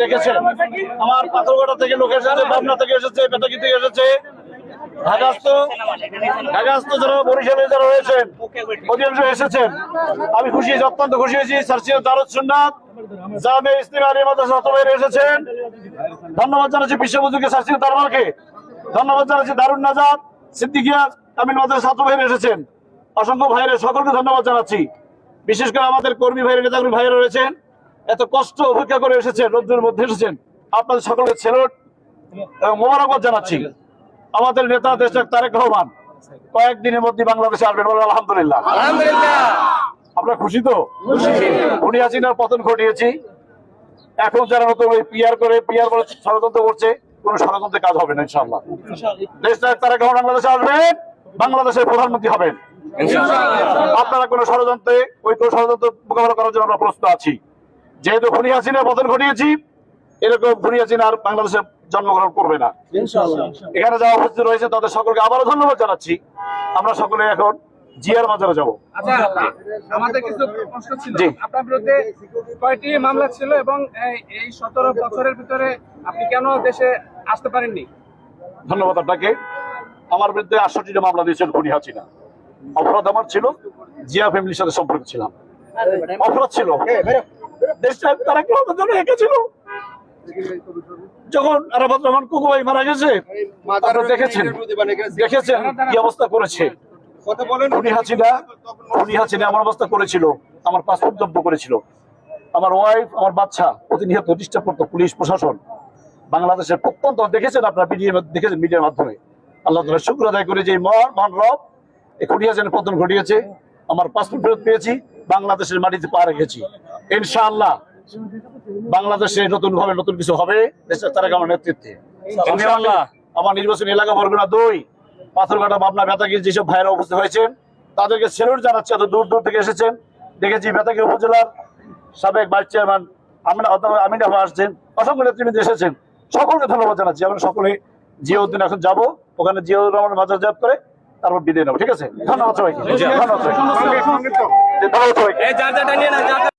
দেখেছেন? আমার পাথরঘাটা থেকে লোক এসেছে পাবনা থেকে এসেছে পেটাকি থেকে এসেছে। ঢাকাস্থ ঢাকাস্থ যারা রয়েছেন এসেছেন। আমি খুশি, অত্যন্ত খুশি হয়েছি। সার্সিও দারুদ এসেছেন। ধন্যবাদ জানাচ্ছি বিশ্ববন্ধুকে সার্সিও দরবারকে ধন্যবাদ জানাচ্ছি দারুণ নাজাদ সিদ্দিকিয়া তামিল মাদ্রাসা ছাত্রভাইরা এসেছেন। অসংখ্য ভাইয়ের সকলকে ধন্যবাদ জানাচ্ছি। বিশেষ করে আমাদের কর্মী ভাইয়ের, নেতাকর্মী ভাইয়েরা রয়েছেন। এত কষ্ট অপেক্ষা করে এসেছেন রোদ্রের মধ্যে এসেছেন। আপনাদের সকলের ছেলট এবং মোবারকবাদ জানাচ্ছি। আমাদের নেতা দেশনায়ক তারেক রহমান। কয়েকদিনের মধ্যে বাংলাদেশে আসবেন বলে আলহামদুলিল্লাহ। আপনারা খুশি তো? উনি হাসিনার পতন ঘটিয়েছি। এখন যারা নতুন ওই পিয়ার করে পিয়ার বলে ষড়যন্ত্র করছে কোন ষড়যন্ত্রে কাজ হবে না ইনশাল্লাহ দেশনায়ক তারেক রহমান বাংলাদেশে আসবেন বাংলাদেশের প্রধানমন্ত্রী হবেন। আপনারা কোন ষড়যন্ত্রে ওই কোন ষড়যন্ত্র মোকাবেলা করার জন্য আমরা প্রস্তুত আছি। যেহেতু খুনি হাসিনা পতন ঘটিয়েছি এরকম খুনি হাসিনা আর বাংলাদেশে জন্মগ্রহণ করবে না। এখানে যারা উপস্থিত রয়েছে তাদের সকলকে আবারও ধন্যবাদ জানাচ্ছি। আমরা সকলে এখন জিয়ার মাজারে যাব। আচ্ছা আমাদের কিছু প্রশ্ন ছিল। আপনার বিরুদ্ধে কয়টি মামলা ছিল এবং এই- এই সতেরো বছরের ভিতরে আপনি কেন দেশে আসতে পারেননি? ধন্যবাদ আপনাকে। আমার বিরুদ্ধে আটষট্টিটা মামলা দিয়েছেন খুনি হাসিনা। অপরাধ আমার ছিল জিয়া ফ্যামিলির সাথে সম্পর্ক ছিলাম। অপরাধ ছিল। দেশটা তারা কেউ জন্য এঁকেছিল যখন আরাফাত রহমান কুকু মারা গেছে দেখেছেন দেখেছেন কি অবস্থা করেছে। খুনি হাসিনা খুনি হাসিনা আমার অবস্থা করেছিল আমার পাসপোর্ট জব্দ করেছিল। আমার ওয়াইফ আমার বাচ্চা প্রতিনিয়ত ডিস্টার্ব করতো পুলিশ প্রশাসন। বাংলাদেশের প্রত্যন্ত দেখেছেন আপনার মিডিয়া দেখেছেন মিডিয়ার মাধ্যমে। আল্লাহ তালা শুক্র আদায় করে যে মহান রব খুঁড়িয়াছেন পতন ঘটিয়েছে। আমার পাসপোর্ট ফেরত পেয়েছি বাংলাদেশের মাটিতে পা রেখেছি। ইনশাআল্লাহ। বাংলাদেশে নতুন ভাবে নতুন কিছু হবে দেশের তারা আমার নেতৃত্বে। ইনশাআল্লাহ। আমার নির্বাচনী এলাকা বরগুনা দুই পাথরঘাটা পাবনা বেতাগির যেসব ভাইরা উপস্থিত হয়েছেন তাদেরকে সেলুট জানাচ্ছি এত দূর দূর থেকে এসেছেন। দেখেছি বেতাগি উপজেলার সাবেক ভাইস চেয়ারম্যান আমিনা আমিনা ভাই আসছেন অসংখ্য নেতৃবৃন্দ এসেছেন। সকলকে ধন্যবাদ জানাচ্ছি। আমরা সকলে জিয়াউদ্দিন এখন যাব ওখানে জিয়াউর রহমান মাজার জাপ করে তারপর বিদায় নেব ঠিক আছে? ধন্যবাদ সবাইকে। ধন্যবাদ সবাইকে। ধন্যবাদ সবাইকে।